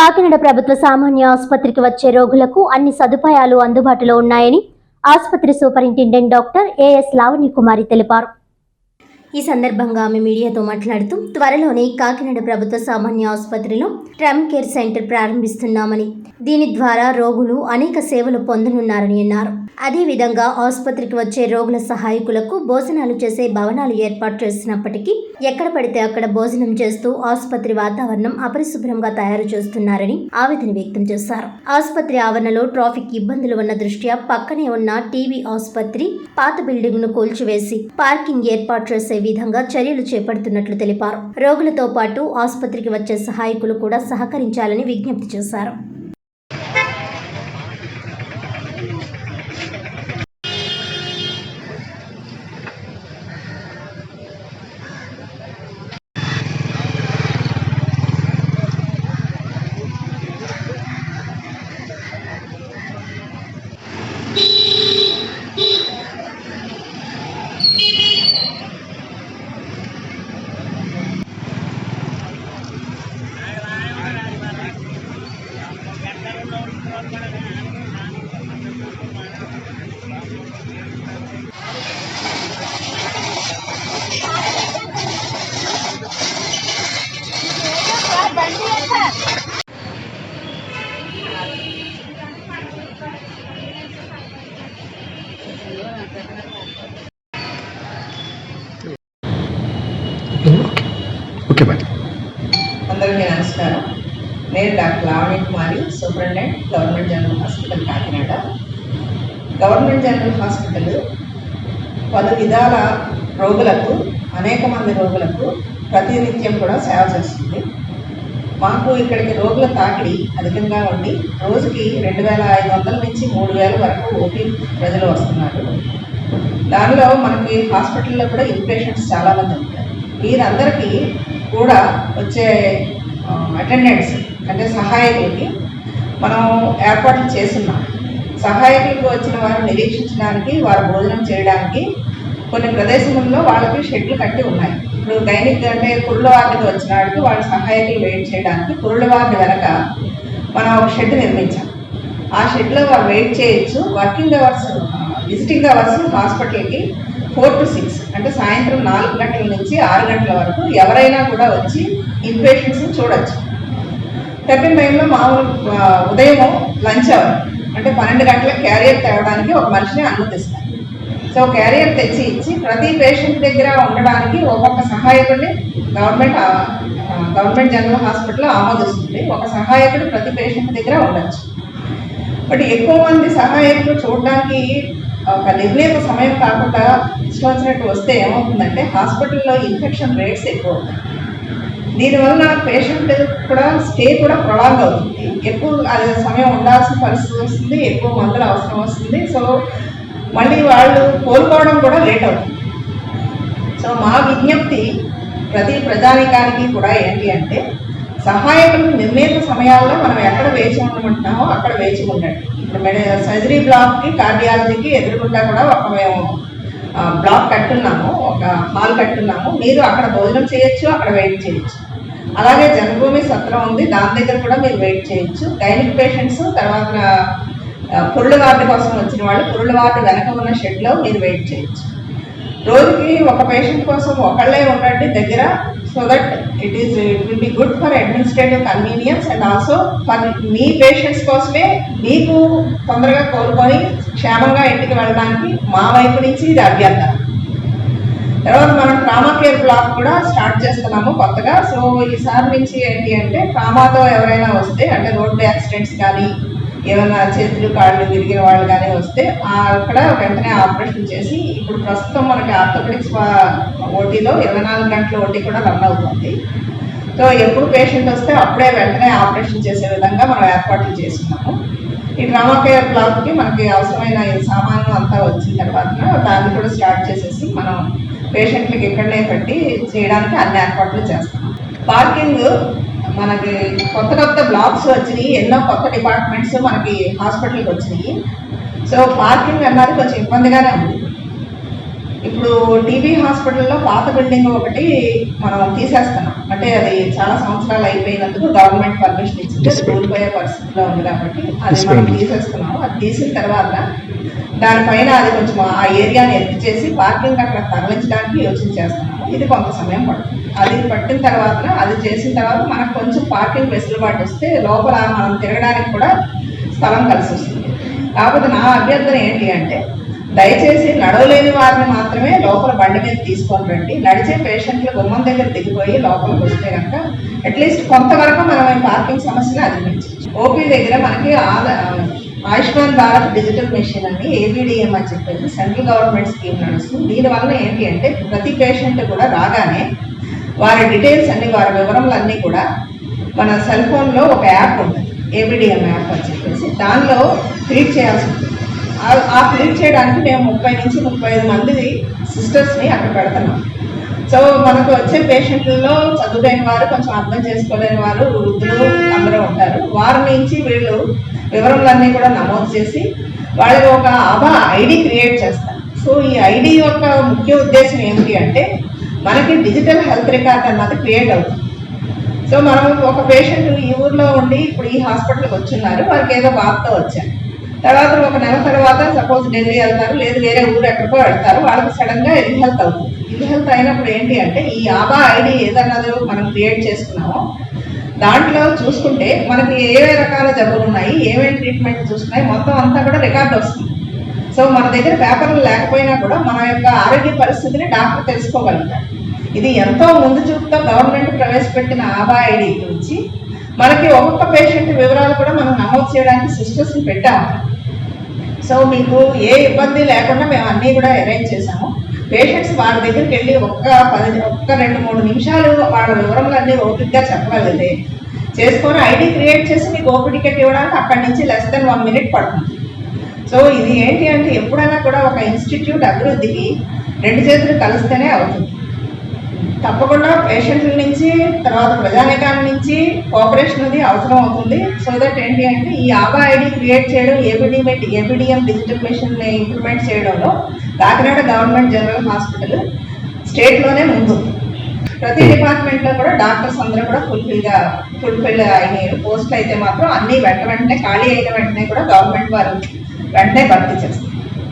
కాకినాడ ప్రభుత్వ సామాన్య ఆసుపత్రికి వచ్చే రోగులకు అన్ని సదుపాయాలు అందుబాటులో ఉన్నాయని ఆసుపత్రి superintendent doctor AS Lavanya Kumari తెలిపారు. ఈ సందర్భంగా ఆమె మీడియాతో మాట్లాడుతూ త్వరలోనే కాకినాడ ప్రభుత్వ సామాన్య ఆసుపత్రిలో ట్రమ్ కేర్ సెంటర్ ప్రారంభిస్తున్నామని దీని ద్వారా రోగులు అనేక సేవలు పొందనున్నారని అన్నారు. అదేవిధంగా ఆసుపత్రికి వచ్చే రోగుల సహాయకులకు భోజనాలు చేసే భవనాలు ఏర్పాటు చేసినప్పటికీ ఎక్కడ పడితే అక్కడ భోజనం చేస్తూ ఆసుపత్రి వాతావరణం అపరిశుభ్రంగా తయారు చేస్తున్నారని ఆవేదన వ్యక్తం చేశారు. ఆసుపత్రి ఆవరణలో ట్రాఫిక్ ఇబ్బందులు ఉన్న దృష్ట్యా పక్కనే ఉన్న టీవీ ఆసుపత్రి పాత బిల్డింగ్ను కూల్చివేసి పార్కింగ్ ఏర్పాటు చేసే విధంగా చర్యలు చేపడుతున్నట్లు తెలిపారు. రోగులతో పాటు ఆసుపత్రికి వచ్చే సహాయకులు కూడా సహకరించాలని విజ్ఞప్తి చేశారు. ముఖ్యమంత్రి. అందరికీ నమస్కారం. నేను doctor Lavani Kumari superintendent government general hospital Kakinada. Government general hospital పలు విధాల రోగులకు అనేక మంది రోగులకు ప్రతినిత్యం కూడా సేవ చేస్తుంది. మాకు ఇక్కడికి రోగుల తాకిడి అధికంగా ఉండి రోజుకి రెండు వేల ఐదు వందల నుంచి మూడు వేల వరకు ఓపీ ప్రజలు వస్తున్నారు. దానిలో మనకి హాస్పిటల్లో కూడా ఇన్పేషెంట్స్ చాలామంది ఉంటారు. వీరందరికీ కూడా వచ్చే అటెండెంట్స్ అంటే సహాయకులకి మనం ఏర్పాట్లు చేస్తున్నాం. సహాయకులకు వచ్చిన వారు నిరీక్షించడానికి వారు భోజనం చేయడానికి కొన్ని ప్రదేశంలో వాళ్ళకి షెడ్లు కట్టి ఉన్నాయి. ఇప్పుడు గైనిక్ అంటే కురుల వార్డుకి వచ్చిన వాడికి వాళ్ళ సహాయకులు వెయిట్ చేయడానికి కురుల వారిని వెనక మనం ఒక షెడ్ నిర్మించాం. ఆ షెడ్లో వారు వెయిట్ చేయొచ్చు వర్కింగ్ అవర్స్ విజిటింగ్ అవర్స్ హాస్పిటల్కి ఫోర్ టు సిక్స్. అంటే సాయంత్రం నాలుగు గంటల నుంచి ఆరు గంటల వరకు ఎవరైనా కూడా వచ్చి ఇన్పేషెంట్స్ని చూడొచ్చు. టిఫిన్ టైంలో మామూలు ఉదయం లంచ్ అవర్. అంటే పన్నెండు గంటల క్యారియర్ తేవడానికి ఒక మనిషిని అనుమతిస్తారు. సో క్యారియర్ తెచ్చి ఇచ్చి ప్రతి పేషెంట్ దగ్గర ఉండడానికి ఒక్కొక్క సహాయకుడిని గవర్నమెంట్ గవర్నమెంట్ జనరల్ హాస్పిటల్ ఆమోదిస్తుంది. ఒక సహాయకుడు ప్రతి పేషెంట్ దగ్గర ఉండొచ్చు. బట్ ఎక్కువ మంది సహాయకులు చూడడానికి ఒక నిర్ణీత సమయం కాకుండా ఇష్టం వచ్చినట్టు వస్తే ఏమవుతుందంటే హాస్పిటల్లో ఇన్ఫెక్షన్ రేట్స్ ఎక్కువ అవుతాయి దీనివల్ల పేషెంట్ కూడా స్టే కూడా ప్రొలాంగ్ అవుతుంది. ఎక్కువ అది సమయం ఉండాల్సిన పరిస్థితి వస్తుంది ఎక్కువ మందులు అవసరం వస్తుంది. సో మళ్ళీ వాళ్ళు కోలుకోవడం కూడా లేట్ అవుతుంది. సో మా విజ్ఞప్తి ప్రతి ప్రజానికానికి కూడా ఏంటి అంటే సహాయకులు నిర్ణీత సమయాల్లో మనం ఎక్కడ వేచి ఉండమంటున్నామో అక్కడ వేచి ఉండండి. ఇప్పుడు మెడి సర్జరీ బ్లాక్కి కార్డియాలజీకి ఎదురుగుండా కూడా ఒక మేము బ్లాక్ కట్టున్నాము ఒక హాల్ కట్టున్నాము. మీరు అక్కడ భోజనం చేయొచ్చు అక్కడ వెయిట్ చేయొచ్చు. అలాగే జన్మభూమి సత్రం ఉంది దాని దగ్గర కూడా మీరు వెయిట్ చేయొచ్చు. గైనిక్ పేషెంట్స్ తర్వాత పురుళ్ళ వార్డు కోసం వచ్చిన వాళ్ళు పురుళ్ళ వార్డు వెనక ఉన్న షెడ్లో మీరు వెయిట్ చేయొచ్చు. రోజుకి ఒక పేషెంట్ కోసం ఒకళ్ళే ఉండండి దగ్గర so that it is it will be good for administrative convenience and also for మీ పేషెంట్స్ కోసమే మీకు తొందరగా కోలుకొని క్షేమంగా ఇంటికి వెళ్ళడానికి మా వైపు నుంచి ఇది అభ్యర్థన తర్వాత మనం ట్రామా కేర్ బ్లాక్ కూడా స్టార్ట్ చేస్తున్నాము కొత్తగా. సో ఈసారి నుంచి ఏంటి అంటే ట్రామాతో ఎవరైనా వస్తే అంటే రోడ్డు యాక్సిడెంట్స్ కానీ ఏమైనా చేతులు కాళ్ళు విరిగిన వాళ్ళు కానీ వస్తే అక్కడ వెంటనే ఆపరేషన్ చేసి ఇప్పుడు ప్రస్తుతం మనకి ఆర్థోపెడిక్స్ ఓటీలో ఇరవై నాలుగు గంటల ఓటీ కూడా రన్ అవుతుంది. సో ఎప్పుడు పేషెంట్ వస్తే అప్పుడే వెంటనే ఆపరేషన్ చేసే విధంగా మనం ఏర్పాట్లు చేస్తున్నాము. ఈ డ్రామా కేర్ బ్లాక్కి మనకి అవసరమైన సామాన్లు సామాను అంతా వచ్చిన తర్వాత దాన్ని కూడా స్టార్ట్ చేసేసి మనం పేషెంట్లకి ఇక్కడనే పెట్టి చేయడానికి అన్ని ఏర్పాట్లు చేస్తాం పార్కింగ్ మనకి కొత్త కొత్త బ్లాక్స్ వచ్చినాయి ఎన్నో కొత్త డిపార్ట్మెంట్స్ మనకి హాస్పిటల్కి వచ్చినాయి. సో పార్కింగ్ అన్నది కొంచెం ఇబ్బందిగానే ఉంది. ఇప్పుడు టీబీ హాస్పిటల్లో పాత బిల్డింగ్ ఒకటి మనం తీసేస్తున్నాం. అంటే అది చాలా సంవత్సరాలు అయిపోయినందుకు గవర్నమెంట్ పర్మిషన్ ఇచ్చింది. కూలిపోయే పరిస్థితిలో ఉంది కాబట్టి అది. మనం తీసేస్తున్నాము. అది తీసిన తర్వాత దానిపైన అది కొంచెం ఆ ఏరియాని ఎత్తి చేసి పార్కింగ్ అక్కడ తరలించడానికి యోచన చేస్తున్నాము. ఇది కొంత సమయం పడుతుంది. అది పట్టిన తర్వాత అది చేసిన తర్వాత మనకు కొంచెం పార్కింగ్ వెసులుబాటు వస్తే లోపల మనం తిరగడానికి కూడా స్థలం కలిసి వస్తుంది. కాకపోతే నా అభ్యర్థన ఏంటి అంటే దయచేసి నడవలేని వారిని మాత్రమే లోపల బండి మీద తీసుకొని రండి. నడిచే పేషెంట్లు గుమ్మం దగ్గర దిగిపోయి లోపలికి వస్తే కనుక అట్లీస్ట్ కొంతవరకు మనం ఈ పార్కింగ్ సమస్యను అధిగమించవచ్చు. ఓపీ దగ్గర మనకి ఆయుష్మాన్ భారత్ డిజిటల్ మిషన్ అని ఏబిడిఎం అని చెప్పేసి సెంట్రల్ గవర్నమెంట్ స్కీమ్ నడుస్తుంది. దీనివల్ల ఏంటి అంటే ప్రతి పేషెంట్ కూడా రాగానే వారి డీటెయిల్స్ అన్ని వారి వివరాలు అన్నీ కూడా మన సెల్ ఫోన్లో ఒక యాప్ ఉంటుంది. ఏబిడిఎం యాప్ అని చెప్పేసి. దానిలో క్రియేట్ చేయాల్సి ఉంటుంది. ఆ- క్రియేట్ చేయడానికి మేము ముప్పై నుంచి ముప్పై ఐదు మంది సిస్టర్స్ని అక్కడ పెడుతున్నాం. సో మనకు వచ్చే పేషెంట్లలో చదువులేని వారు కొంచెం అర్థం చేసుకోలేని వారు వృద్ధులు అందరూ ఉంటారు. వారి నుంచి వీళ్ళు వివరములన్నీ కూడా నమోదు చేసి వాళ్ళకి ఒక ఆభా ఐడి క్రియేట్ చేస్తారు. సో ఈ ఐడి యొక్క ముఖ్య ఉద్దేశం ఏమిటి అంటే మనకి డిజిటల్ హెల్త్ రికార్డ్ అన్నది క్రియేట్ అవుతుంది. సో మనం ఒక పేషెంట్ ఈ ఊర్లో ఉండి ఇప్పుడు ఈ హాస్పిటల్కి వచ్చున్నారు వారికి ఏదో వార్త వచ్చారు తర్వాత ఒక నెల తర్వాత సపోజ్ ఢిల్లీ వెళ్తారు లేదు వేరే ఊరు ఎక్కడికో వెళ్తారు వాళ్ళకి సడన్గా ఇల్ హెల్త్ అవుతుంది. ఇల్ హెల్త్ అయినప్పుడు ఏంటి అంటే ఈ ఆబా ఐడి ఏదన్నదో మనం క్రియేట్ చేసుకున్నామో దాంట్లో చూసుకుంటే మనకి ఏవే ఏ రకాల జబ్బులు ఉన్నాయి ఏమేమి ట్రీట్మెంట్ చూస్తున్నాయి మొత్తం అంతా కూడా రికార్డ్ వస్తుంది. సో మన దగ్గర పేపర్లు లేకపోయినా కూడా మన యొక్క ఆరోగ్య పరిస్థితిని డాక్టర్ తెలుసుకోగలుగుతారు ఇది ఎంతో ముందు చూపుతో గవర్నమెంట్ ప్రవేశపెట్టిన ఆబా ఐడి గురించి. మనకి ఒక్కొక్క పేషెంట్ వివరాలు కూడా మనం నమోదు చేయడానికి సిస్టర్స్ని పెట్టాము. సో మీకు ఏ ఇబ్బంది లేకుండా మేము అన్నీ కూడా అరేంజ్ చేసాము పేషెంట్స్ వాళ్ళ దగ్గరికి వెళ్ళి ఒక్క పది ఒక్క రెండు మూడు నిమిషాలు వాళ్ళ వివరములన్నీ ఓపిక్గా చెప్పగలిగితే చేసుకొని ఐడి క్రియేట్ చేసి మీకు ఓపీ టికెట్ ఇవ్వడానికి అక్కడి నుంచి లెస్ దెన్ వన్ మినిట్ పడుతుంది. సో ఇది ఏంటి అంటే ఎప్పుడైనా కూడా ఒక ఇన్స్టిట్యూట్ అభివృద్ధికి రెండు చేతులు కలిస్తేనే అవుతుంది. తప్పకుండా పేషెంట్ల నుంచి తర్వాత ప్రజానికాల నుంచి కోఆపరేషన్ అది అవసరం అవుతుంది. సో దట్ ఏంటి అంటే ఈ ఆబా ఐడి క్రియేట్ చేయడం ABDM ABDM digital mission implement చేయడంలో కాకినాడ గవర్నమెంట్ జనరల్ హాస్పిటల్ స్టేట్లోనే ముందు ప్రతి డిపార్ట్మెంట్లో కూడా డాక్టర్స్ అందరూ కూడా ఫుల్ఫిల్గా ఫుల్ఫిల్ అయిన పోస్ట్ అయితే మాత్రం అన్ని వెంట వెంటనే ఖాళీ అయిన వెంటనే కూడా గవర్నమెంట్ వారు వెంటనే భర్తీ చేస్తాం.